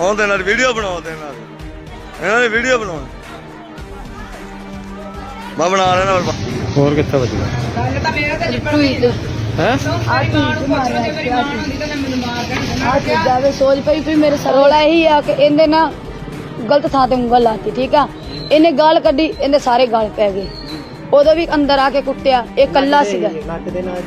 ਆਉਂਦੇ ਨਾਲ ਵੀਡੀਓ ਬਣਾਉਂਦੇ ਨਾਲ। ਇਹਨਾਂ ਦੀ ਵੀਡੀਓ ਬਣਾਉਣ। ਮੈਂ ਬਣਾ ਲੈਣਾ ਫਿਰ ਹੋਰ ਕਿੱਥੇ ਵੱਜਿਆ ਹੈ ਆ ਸੋਚ ਪਈ ਵੀ ਮੇਰੇ ਸਰੋਲਾ ਇਹੀ ਆ ਕਿ ਇਹਦੇ ਨਾ ਗਲਤ ਥਾਂ ਤੇ ਉਂਗਲ ਲਾਤੀ ਠੀਕ ਆ? ਇਹਨੇ ਗਾਲ ਕੱਢੀ ਇਹਦੇ ਸਾਰੇ ਗਾਲ ਪੈ ਗਏ। ਉਦੋਂ ਵੀ ਅੰਦਰ ਆ ਕੇ ਕੁੱਟਿਆ ਇਹ ਕੱਲਾ ਸੀਗਾ। ਨੱਕ ਦੇ ਨਾਲ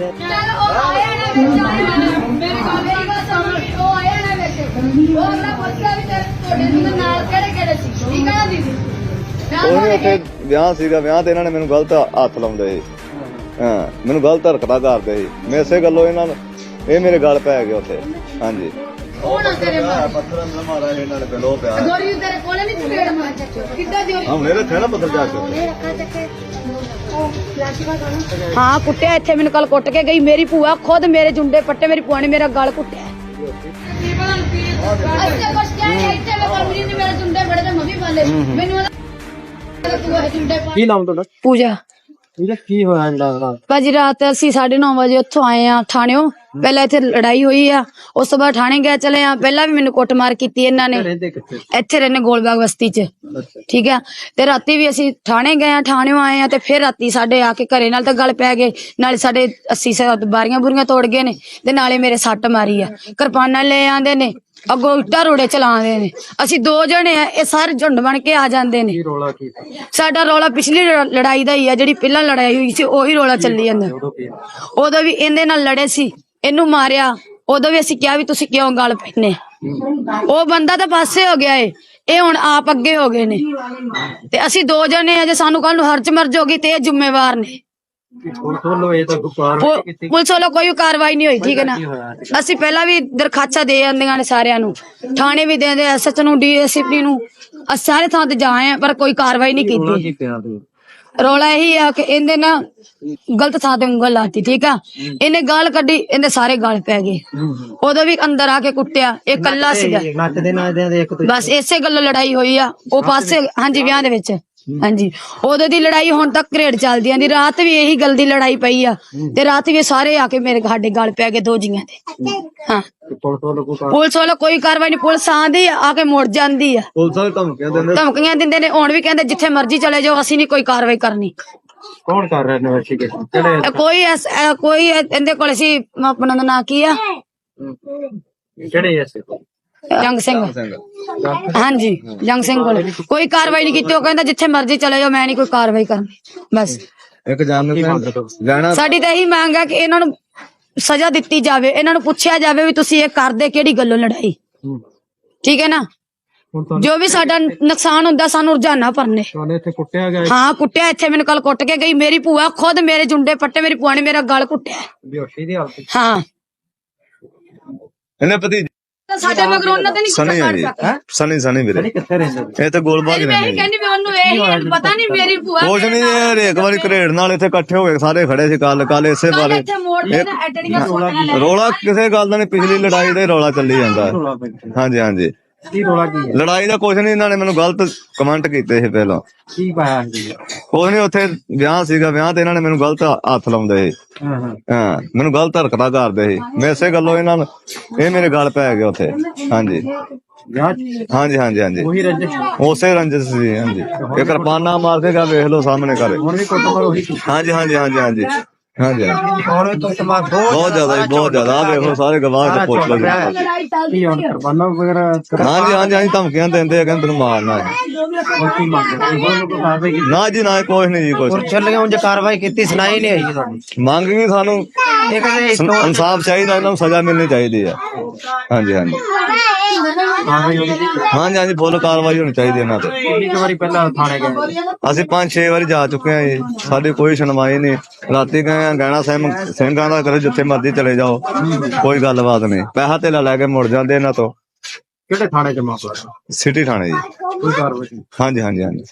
ਉਹ ਵੀ ਉੱਥੇ ਵਿਆਹ ਸੀਗਾ ਵਿਆਹ ਤੇ ਇਹਨਾਂ ਨੇ ਮੈਨੂੰ ਗਲਤ ਹੱਥ ਲਾਉਂਦੇ ਸੀ। ਹਾਂ ਮੈਨੂੰ ਗਲਤ ਹਰਕਤਾਂ ਕਰਦੇ ਸੀ। ਮੈਂ ਇਸੇ ਗੱਲੋਂ ਇਹਨਾਂ ਨੂੰ ਇਹ ਮੇਰੇ ਗਲ ਪੈ ਗਏ ਉੱਥੇ। ਹਾਂਜੀ। ਪੱਥਰ ਨਾਲ ਮਾਰਾ ਇਹਨਾਂ ਨੇ ਪਹਿਲੋਂ ਪਿਆ। ਹਾਂ ਮੇਰੇ ਥੇੜਾ ਪੱਥਰ ਜਾ ਕੇ। ਹਾਂ ਕੁੱਟਿਆ ਇੱਥੇ ਮੈਨੂੰ ਕੱਲ ਕੁੱਟ ਕੇ ਗਈ। ਮੇਰੀ ਭੂਆ ਖੁਦ ਮੇਰੇ ਜੁੰਡੇ ਪੱਟੇ ਮੇਰੀ ਭੂਆ ਨੇ ਮੇਰਾ ਗਲ ਕੁੱਟਿਆ। ਕੀ ਨਾਮ ਤੁਹਾਡਾ? ਪੂਜਾ। ਇਹਦਾ ਕੀ ਹੋਇਆ ਦਾ ਭਾਜੀ ਰਾਤ ਅਸੀਂ 9:30 ਵਜੇ ਉੱਥੋਂ ਆਏ ਆ ਥਾਣਿਓਂ। ਪਹਿਲਾਂ ਇੱਥੇ ਲੜਾਈ ਹੋਈ ਆ ਉਸ ਤੋਂ ਬਾਅਦ ਥਾਣੇ ਗਏ ਚਲੇ ਆ। ਪਹਿਲਾਂ ਵੀ ਮੈਨੂੰ ਕੁੱਟਮਾਰ ਕੀਤੀ ਇਹਨਾਂ ਨੇ। ਰਹਿੰਦੇ ਕਿੱਥੇ? ਇੱਥੇ ਰਹਿੰਦੇ ਗੋਲਬਾਗ ਬਸਤੀ 'ਚ। ਠੀਕ ਆ? ਤੇ ਰਾਤੀ ਵੀ ਅਸੀਂ ਥਾਣੇ ਗਏ ਆ ਥਾਣਿਓਂ ਆਏ ਆ ਤੇ ਫਿਰ ਰਾਤੀ ਸਾਡੇ ਆ ਕੇ ਘਰੇ ਨਾਲ ਤਾਂ ਗੱਲ ਪੈ ਗਏ ਨਾਲੇ ਸਾਡੇ 80 ਸੇ ਬਾਰੀਆਂ ਬੁਰੀਆਂ ਤੋੜ ਗਏ ਨੇ ਤੇ ਨਾਲੇ ਮੇਰੇ ਸੱਟ ਮਾਰੀ ਆ। ਕਿਰਪਾਨਾਂ ਲੈ ਆਂਦੇ ਨੇ ਅੱਗੋਂ ਇੱਟਾਂ ਰੋੜੇ ਚਲਾਉਂਦੇ ਨੇ। ਅਸੀਂ ਦੋ ਜਣੇ ਆ ਇਹ ਸਾਰੇ ਝੁੰਡ ਬਣ ਕੇ ਆ ਜਾਂਦੇ ਨੇ। ਕੀ ਰੋਲਾ ਕੀ ਸਾਡਾ ਰੌਲਾ ਪਿਛਲੀ ਲੜ- ਲੜਾਈ ਦਾ ਹੀ ਆ ਜਿਹੜੀ ਪਹਿਲਾਂ ਲੜਾਈ ਹੋਈ ਸੀ ਉਹੀ ਰੌਲਾ ਚੱਲੀ ਜਾਂਦਾ। ਉਦੋਂ ਕੀ? ਉਦੋਂ ਵੀ ਇਹਦੇ ਨਾਲ ਲੜੇ ਸੀ। ਇਹਨੂੰ ਮਾਰਿਆ ਉਦੋਂ ਵੀ ਅਸੀਂ ਕਿਹਾ ਵੀ ਤੁਸੀਂ ਕਿਉਂ ਗੱਲ ਪੈਨੇ ਉਹ ਬੰਦਾ ਤਾਂ ਪਾਸੇ ਹੋ ਗਿਆ ਏ। ਇਹ ਹੁਣ ਆਪ ਅੱਗੇ ਹੋ ਗਏ ਨੇ। ਤੇ ਅਸੀਂ ਦੋ ਜਣੇ ਆ ਜੇ ਸਾਨੂੰ ਕੱਲ ਨੂੰ ਹਰਜ ਮਰਜ ਹੋ ਗਈ ਤੇ ਇਹ ਜ਼ਿੰਮੇਵਾਰ ਨੇ। ਪੁਲਿਸ ਵੱਲੋਂ ਕੋਈ ਕਾਰਵਾਈ ਨਹੀਂ ਹੋਈ ਠੀਕ ਹੈ ਨਾ? ਅਸੀਂ ਪਹਿਲਾਂ ਵੀ ਦਰਖਾਸਤਾਂ ਦੇ ਜਾਂਦੀਆਂ ਨੇ ਸਾਰਿਆਂ ਨੂੰ। ਥਾਣੇ ਵੀ ਦੇਂਦੇ ਐਸਐਚ ਨੂੰ ਡੀਐਸਪੀ ਨੂੰ। ਅਸੀਂ ਸਾਰੇ ਥਾਂ ਤੇ ਜਾਏ ਪਰ ਕੋਈ ਕਾਰਵਾਈ ਨਹੀਂ ਕੀਤੀ। ਰੌਲਾ ਇਹੀ ਆ ਕਿ ਇਹਦੇ ਨਾ ਗਲਤ ਥਾਂ ਤੇ ਉਂਗਲ ਲਾਤੀ ਠੀਕ ਆ? ਇਹਨੇ ਗਾਲ ਕੱਢੀ ਇਹਦੇ ਸਾਰੇ ਗਾਲ ਪੈ ਗਏ। ਉਦੋਂ ਵੀ ਅੰਦਰ ਆ ਕੇ ਕੁੱਟਿਆ ਇਹ ਕੱਲਾ ਸੀਗਾ। ਨੱਕ ਦੇ ਨਾਲ ਦੇ ਇੱਕ ਬਸ ਇਸੇ ਗੱਲੋਂ ਲੜਾਈ ਹੋਈ ਆ ਉਹ ਪਾਸੇ ਹਾਂਜੀ ਵਿਆਹ ਦੇ ਵਿੱਚ। ਹਾਂਜੀ। ਉਦੋਂ ਦੀ ਲੜਾਈ ਹੁਣ ਤੱਕ ਘਰੇੜ ਚੱਲਦੀ ਆਂਦੀ ਰਾਤ ਵੀ ਇਹੀ ਗੱਲ ਦੀ ਲੜਾਈ ਪਈ ਆ। ਤੇ ਰਾਤ ਵੀ ਸਾਰੇ ਆ ਕੇ ਮੇਰੇ ਸਾਡੇ ਗਲ ਪੈ ਗਏ ਦੋ ਜੀਆਂ ਦੇ। ਹਾਂ। ਪੁਲਿਸ ਵੱਲੋਂ ਕੋਈ ਕਾਰ- ਪੁਲਿਸ ਵੱਲੋਂ ਕੋਈ ਕਾਰਵਾਈ ਨਹੀਂ ਪੁਲਿਸ ਆਂਦੀ ਆ ਆ ਕੇ ਮੁੜ ਜਾਂਦੀ ਆ। ਪੁਲਿਸ ਵਾਲੇ ਧਮਕੀਆਂ ਦਿੰਦੇ ਧਮਕੀਆਂ ਦਿੰਦੇ ਨੇ ਹੁਣ ਵੀ ਕਹਿੰਦੇ ਜਿੱਥੇ ਮਰਜ਼ੀ ਚਲੇ ਜਾਓ ਅਸੀਂ ਨਹੀਂ ਕੋਈ ਕਾਰਵਾਈ ਕਰਨੀ। ਕੌਣ ਕਰ ਰਿਹਾ ਇਨਵੈਸਟੀਗੇਸ਼ਨ ਕਿਹੜੇ ਇਹ ਕੋਈ ਐਸ- ਇਹ ਕੋਈ ਇਹਦੇ ਕੋਲ ਸੀ ਆਪਣਾ ਦਾ ਨਾਂ ਕੀ ਆ? ਕਿਹੜੇ ਐਸੇ ਜੰਗ ਸਿੰਘ। ਹਾਂਜੀ ਜੰਗ ਸਿੰਘ ਕੋਲ। ਕੋਈ ਕਾਰਵਾਈ ਨਹੀਂ ਕੀਤੀ ਉਹ ਕਹਿੰਦਾ ਜਿੱਥੇ ਮਰਜ਼ੀ ਚਲੇ ਜਾਓ ਮੈਂ ਨਹੀਂ ਕੋਈ ਕਾਰਵਾਈ ਕਰਨੀ। ਬਸ। ਇੱਕ ਜਾਨ ਜਾਣਾ ਸਾਡੀ ਤਾਂ ਇਹੀ ਮੰਗ ਹੈ ਕਿ ਇਹਨਾਂ ਨੂੰ ਸਜ਼ਾ ਦਿੱਤੀ ਜਾਵੇ ਇਹਨਾਂ ਨੂੰ ਪੁੱਛਿਆ ਜਾਵੇ ਵੀ ਤੁਸੀਂ ਇਹ ਕਰਦੇ ਕਿਹੜੀ ਗੱਲੋਂ ਲੜਾਈ? ਠੀਕ ਹੈ ਨਾ? ਹੁਣ ਤੁਹਾਨੂੰ ਜੋ ਵੀ ਸਾਡਾ ਨੁਕਸਾਨ ਹੁੰਦਾ ਸਾਨੂੰ ਰੁਝਾਨਾ ਭਰਨੇ। ਤੁਹਾਨੂੰ ਇੱਥੇ ਕੁੱਟਿਆ ਗਿਆ ਹਾਂ ਕੁੱਟਿਆ ਇੱਥੇ ਮੈਨੂੰ ਕੱਲ ਕੁੱਟ ਕੇ ਗਈ। ਮੇਰੀ ਭੂਆ ਖੁਦ ਮੇਰੇ ਜੁੰਡੇ ਪੱਟੇ ਮੇਰੀ ਭੂਆ ਨੇ ਮੇਰਾ ਗਲ ਕੁੱਟਿਆ। ਬੇਹੋਸ਼ੀ ਦੀ ਹਾਲਤ। ਚ। ਹਾਂ। ਇਹਨੇ ਪਤੀ ਸਾਡੇ ਮਗਰ ਉਹਨਾਂ ਤੇ ਨਹੀਂ ਸਨੀ ਆ ਜੀ ਸਨੀ ਸਨੀ ਵੀਰੇ। ਨਹੀਂ ਕਿੱਥੇ ਰਹਿੰਦੇ ਤੁਸੀਂ? ਇਹ ਤੇ ਗੋਲਬਾਗ ਮੈਂ ਰਹਿੰਦੇ ਇਹ ਕਹਿੰਦੀ ਵੀ ਉਹਨੂੰ ਇਹ ਪਤਾ ਨਹੀਂ ਮੇਰੀ ਭੂਆ ਕੁਝ ਨਹੀਂ ਇਹ ਇੱਕ ਵਾਰੀ ਘਰੇੜ ਨਾਲ ਇੱਥੇ ਇਕੱਠੇ ਹੋ ਗਏ ਸਾਰੇ ਖੜੇ ਸੀ ਕੱਲ ਕੱਲ ਇਸੇ ਬਾਰੇ। ਇੱਥੇ ਮੋੜ ਤੇ ਲੈ ਰੋਲਾ ਕਿਸੇ ਗੱਲ ਦਾ ਨਹੀਂ ਪਿਛਲੀ ਲੜਾਈ ਦਾ ਰੌਲਾ ਚੱਲੀ ਜਾਂਦਾ। ਹਾਂਜੀ ਹਾਂਜੀ। ਕੀ ਰੋਲਾ ਕੀ ਹੈ? ਲੜਾਈ ਦਾ ਕੁਝ ਨਹੀਂ ਇਹਨਾਂ ਨੇ ਮੈਨੂੰ ਗਲਤ ਕਮੈਂਟ ਕੀਤੇ ਸੀ ਪਹਿਲਾਂ। ਕੀ ਪਾਇਆ ਜੀ। ਕੁਝ ਨਹੀਂ ਉੱਥੇ ਵਿਆਹ ਸੀਗਾ ਵਿਆਹ ਤੇ ਇਹਨਾਂ ਨੇ ਮੈਨੂੰ ਗਲਤ ਹੱਥ ਲਾਉਂਦੇ ਸੀ। ਹਾਂ ਹਾਂ। ਹਾਂ ਮੈਨੂੰ ਗਲਤ ਹਰਕਤਾਂ ਕਰਦੇ ਸੀ। ਮੈਂ ਇਸੇ ਗੱਲੋਂ ਇਹਨਾਂ ਨੂੰ ਇਹ ਮੇਰੇ ਗਲ ਪੈ ਗਏ ਉੱਥੇ। ਹਾਂਜੀ। ਵਿਆਹ ਚ? ਹਾਂਜੀ ਹਾਂਜੀ ਹਾਂਜੀ। ਉਹੀ ਰੰਜਿਸ਼? ਉਸੇ ਰੰਜਿਤ ਸੀ ਹਾਂਜੀ। ਇਹ ਕਿਰਪਾਨਾ ਮਾਰ ਕੇ ਗਾ ਵੇਖ ਲਓ ਸਾਹਮਣੇ ਘਰੇ। ਹੁਣ ਵੀ ਕੁੱਟ ਮਾਰ ਉਹੀ ਕੀਤੀ। ਹਾਂਜੀ ਹਾਂਜੀ ਹਾਂਜੀ ਹਾਂਜੀ। ਹਾਂਜੀ ਮਾਰ ਬਹੁਤ ਜ਼ਿਆਦਾ ਜੀ ਬਹੁਤ ਜ਼ਿਆਦਾ। ਆ ਵੇਖੋ ਸਾਰੇ ਗਵਾਹ ਤੇ ਪੁੱਛ ਲਓ। ਲੜਾਈ ਚੱਲਦੀ ਕਰਬਾਨਾ ਵਗੈਰਾ ਹਾਂਜੀ ਹਾਂਜੀ ਹਾਂਜੀ ਧਮਕੀਆਂ ਦਿੰਦੇ ਆ ਕਹਿੰਦੇ ਤੈਨੂੰ ਮਾਰਨਾ। ਹੈ ਨਾ ਜੀ ਨਾ ਕੁਛ ਨਹੀਂ ਜੀ ਕੁਛ ਚੱਲ ਗਿਆ ਹੁਣ ਜੇ ਕਾਰਵਾਈ ਕੀਤੀ ਸੁਣਾਈ ਨਹੀਂ ਆਈ ਤੁਹਾਡੀ ਮੰਗ ਵੀ ਸਾਨੂੰ। ਇਹ ਕਹਿੰਦੇ ਇਨਸਾਫ ਚਾਹੀਦਾ ਇਹਨਾਂ ਨੂੰ ਸਜ਼ਾ ਮਿਲਣੀ ਚਾਹੀਦੀ ਹੈ ਹਾਂਜੀ ਹਾਂਜੀ। ਹਾਂਜੀ ਹਾਂਜੀ ਫੁੱਲ ਕਾਰਵਾਈ ਹੋਣੀ ਚਾਹੀਦੀ ਇਹਨਾਂ ਤੇ। ਕਿੰਨੀ ਕੁ ਵਾਰੀ ਪਹਿਲਾਂ ਥਾਣੇ ਗਏ। ਅਸੀਂ ਪੰਜ ਛੇ ਵਾਰੀ ਜਾ ਚੁੱਕੇ ਹਾਂ ਜੀ। ਸਾਡੀ ਕੋਈ ਸੁਣਵਾਈ ਨਹੀਂ। ਰਾਤੀ ਗਏ ਆ ਗਹਿਣਾ ਸਿੰਘ ਸਿੰਘਾਂ ਦਾ ਕਰੇ ਜਿੱਥੇ ਮਰਜ਼ੀ ਚਲੇ ਜਾਓ। ਕੋਈ ਗੱਲਬਾਤ ਨਹੀਂ। ਪੈਸਾ ਤੇ ਲੈ ਕੇ ਮੁੜ ਜਾਂਦੇ ਇਹਨਾਂ ਤੋਂ। ਕਿਹੜੇ ਥਾਣੇ ਚ ਮਾਮਲਾ ਸਿਟੀ ਥਾਣੇ ਜੀ। ਕੋਈ ਕਾਰਵਾਈ? ਨਹੀਂ ਹਾਂਜੀ ਹਾਂਜੀ ਹਾਂਜੀ।